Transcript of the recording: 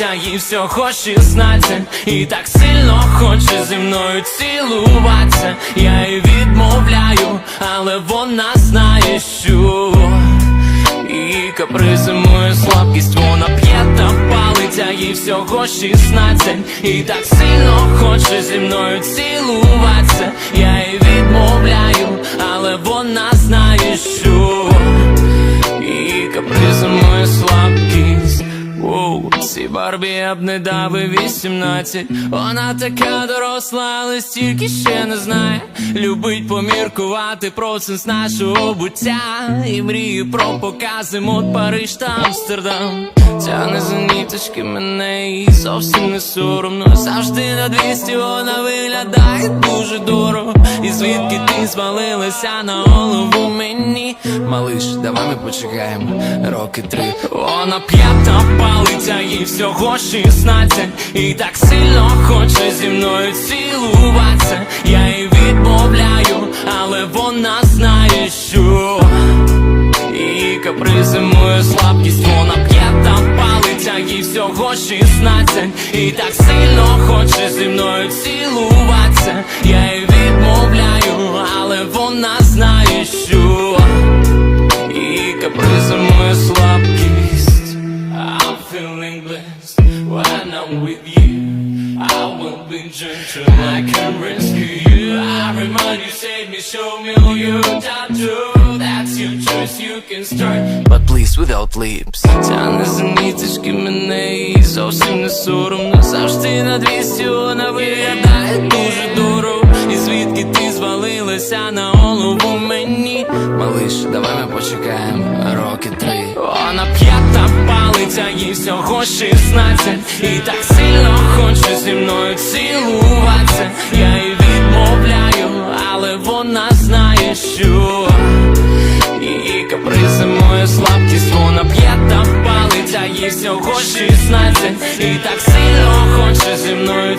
а їй всього 16 І так сильно хоче зі мною цілуватися. Я їй відмовляю, але вона знає, що і капризи мою слабкість вона п'є та палить, а їй всього 16 І так сильно хоче зі мною цілуватися. Я їй Барбі я б не дав і 18 Вона така доросла, але стільки ще не знає. Любить поміркувати про сенс нашого буття. І мріє про покази мод Париж та Амстердам. Тяне за ніточки мене і зовсім не соромно. Завжди на 200 вона виглядає дуже дорого. І звідки ти звалилася на голову мені? Малиш, давай ми почекаємо роки три. Вона п'ята палить, а їй всього 16 І так сильно хоче зі мною цілуватися. Я їй відмовляю, але вона знає, що і капризи мою слабкість вона п'є та палить, а їй всього 16 І так сильно хоче зі мною цілуватися. Я їй feeling blessed when I'm with you I will be gentle, I can rescue you I remind you, save me, show me all your tattoo That's your choice, you can start But please without lips Тяне за ніточки мене і зовсім не соромно Завжди на 200 вона виглядає дуже дорого І звідки ти а їй всього 16 І так сильно хоче зі мною цілуватися. Я їй відмовляю, але вона знає, що Її капризи моя слабкість вона п'є та палить, а їй всього 16 І так сильно хоче зі мною